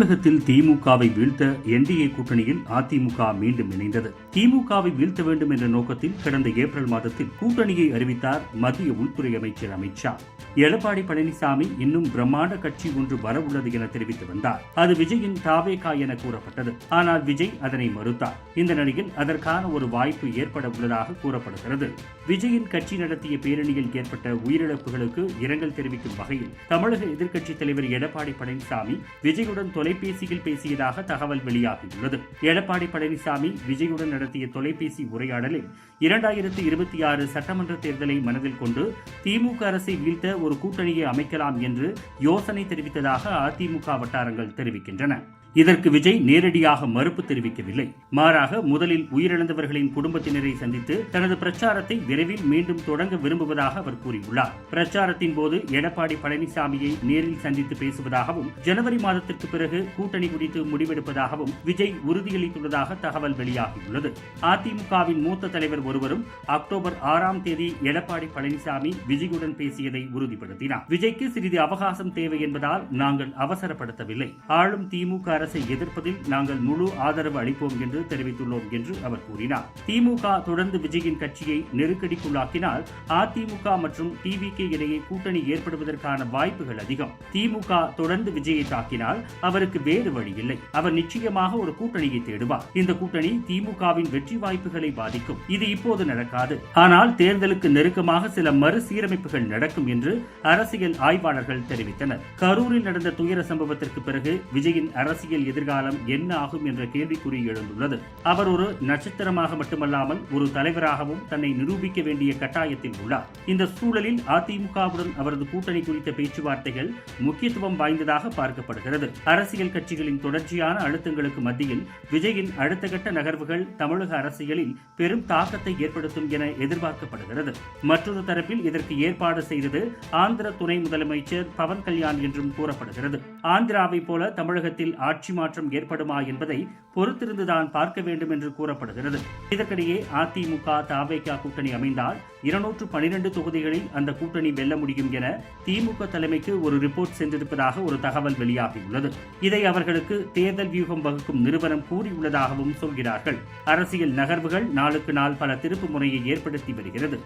தமிழகத்தில் திமுகவை வீழ்த்த என்டிஏ கூட்டணியில் அதிமுக மீண்டும் இணைந்தது. திமுகவை வீழ்த்த வேண்டும் என்ற நோக்கத்தில் கடந்த ஏப்ரல் மாதத்தில் கூட்டணியை அறிவித்தார் மத்திய உள்துறை அமைச்சர் அமித்ஷா எடப்பாடி பழனிசாமி இன்னும் பிரம்மாண்ட கட்சி ஒன்று வரவுள்ளது என தெரிவித்து வந்தார். அது விஜயின் தாவேகா என கூறப்பட்டது. ஆனால் விஜய் அதனை மறுத்தார். இந்த நிலையில் அதற்கான ஒரு வாய்ப்பு ஏற்பட உள்ளதாக கூறப்படுகிறது. விஜயின் கட்சி நடத்திய பேரணியில் ஏற்பட்ட உயிரிழப்புகளுக்கு இரங்கல் தெரிவிக்கும் வகையில் தமிழக எதிர்க்கட்சித் தலைவர் எடப்பாடி பழனிசாமி விஜயுடன் தொலை தொலைபேசியில் பேசியதாக தகவல் வெளியாகியுள்ளது. எடப்பாடி பழனிசாமி விஜயுடன் நடத்திய தொலைபேசி உரையாடலில் இரண்டாயிரத்தி இருபத்தி ஆறு சட்டமன்ற தேர்தலை மனதில் கொண்டு திமுக அரசை வீழ்த்த ஒரு கூட்டணியை அமைக்கலாம் என்று யோசனை தெரிவித்ததாக அதிமுக வட்டாரங்கள் தெரிவிக்கின்றன. இதற்கு விஜய் நேரடியாக மறுப்பு தெரிவிக்கவில்லை. மாறாக முதலில் உயிரிழந்தவர்களின் குடும்பத்தினரை சந்தித்து தனது பிரச்சாரத்தை விரைவில் மீண்டும் தொடங்க விரும்புவதாக அவர் கூறியுள்ளார். பிரச்சாரத்தின் போது எடப்பாடி பழனிசாமியை நேரில் சந்தித்து பேசுவதாகவும் ஜனவரி மாதத்திற்கு பிறகு கூட்டணி குறித்து முடிவெடுப்பதாகவும் விஜய் உறுதியளித்துள்ளதாக தகவல் வெளியாகியுள்ளது. அதிமுகவின் மூத்த தலைவர் ஒருவரும் அக்டோபர் ஆறாம் தேதி எடப்பாடி பழனிசாமி விஜயுடன் பேசியதை உறுதிப்படுத்தினார். விஜய்க்கு சிறிது அவகாசம் தேவை என்பதால் நாங்கள் அவசரப்படுத்தவில்லை. ஆளும் திமுக அரசை எதிர்ப்பதில் நாங்கள் முழு ஆதரவு அளிப்போம் என்று தெரிவித்துள்ளோம் என்று அவர் கூறினார். திமுக தொடர்ந்து விஜயின் கட்சியை நெருக்கடிக்குள்ளாக்கினால் அதிமுக மற்றும் டிவிகே இடையே கூட்டணி ஏற்படுவதற்கான வாய்ப்புகள் அதிகம். திமுக தொடர்ந்து விஜயை தாக்கினால் அவருக்கு வேறு வழி இல்லை. அவர் நிச்சயமாக ஒரு கூட்டணியை தேடுவார். இந்த கூட்டணி திமுகவின் வெற்றி வாய்ப்புகளை பாதிக்கும். இது இப்போது நடக்காது. ஆனால் தேர்தலுக்கு நெருக்கமாக சில மறுசீரமைப்புகள் நடக்கும் என்று அரசியல் ஆய்வாளர்கள் தெரிவித்தனர். கரூரில் நடந்த துயர சம்பவத்திற்கு பிறகு விஜயின் அரசியல் அரசியல் எதிர்காலம் என்ன ஆகும் என்ற கேள்விக்குறி எழுந்துள்ளது. அவர் ஒரு நட்சத்திரமாக மட்டுமல்லாமல் ஒரு தலைவராகவும் தன்னை நிரூபிக்க வேண்டிய கட்டாயத்தில் உள்ளார். இந்த சூழலில் அதிமுகவுடன் அவரது கூட்டணி குறித்த பேச்சுவார்த்தைகள் முக்கியத்துவம் வாய்ந்ததாக பார்க்கப்படுகிறது. அரசியல் கட்சிகளின் தொடர்ச்சியான அழுத்தங்களுக்கு மத்தியில் விஜயின் அடுத்த கட்ட நகர்வுகள் தமிழக அரசியலில் பெரும் தாக்கத்தை ஏற்படுத்தும் என எதிர்பார்க்கப்படுகிறது. மற்றொரு தரப்பில் இதற்கு ஏற்பாடு செய்தது ஆந்திர துணை முதலமைச்சர் பவன் கல்யாண் என்றும் கூறப்படுகிறது. ஆந்திராவை போல தமிழகத்தில் ஆட்சி ஆட்சி மாற்றம் ஏற்படுமா என்பதை பொறுத்திருந்துதான் பார்க்க வேண்டும் என்று கூறப்படுகிறது. இதற்கிடையே அதிமுக தாவேகா கூட்டணி அமைந்தால் இருநூற்று பனிரெண்டு தொகுதிகளில் அந்த கூட்டணி வெல்ல முடியும் என திமுக தலைமைக்கு ஒரு ரிப்போர்ட் சென்றிருப்பதாக ஒரு தகவல் வெளியாகியுள்ளது. இதை அவர்களுக்கு தேர்தல் வியூகம் வகுக்கும் நிறுவனம் கூறியுள்ளதாகவும் சொல்கிறார்கள். அரசியல் நகர்வுகள் நாளுக்கு நாள் பல திருப்பு முறையை ஏற்படுத்தி வருகிறது.